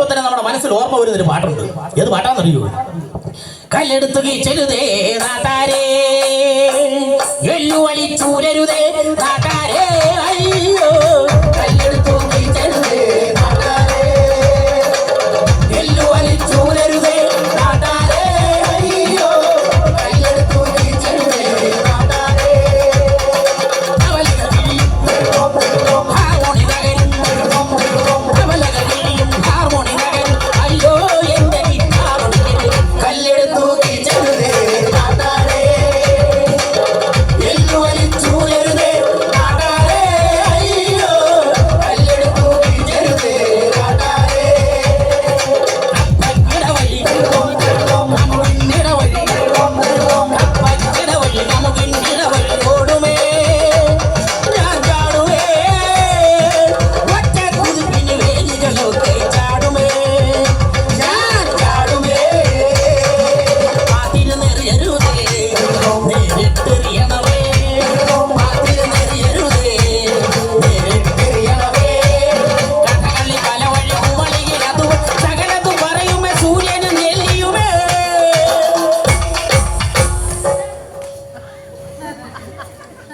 പറയുമ്പോൾ തന്നെ നമ്മുടെ മനസ്സിൽ ഓർമ്മ വരുന്നൊരു പാട്ടുണ്ട്. ഏത് പാട്ടാണെന്നറിയോ? കല്ലെടുത്ത് കീച്ചരുതേ നാട്ടാരേ. വെല്ലുവളി ചൂരരുതേ നാട്ടാ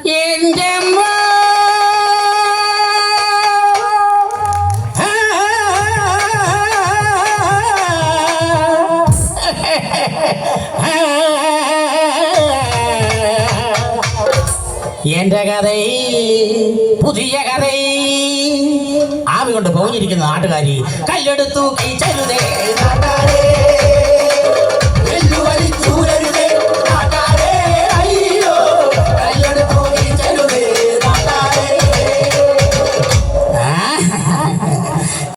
என்ற கதை புதிய கதை. ஆவி கொண்டு பவுனிருக்கிற நாட்டுக்காரி கல்லெடுத்து கை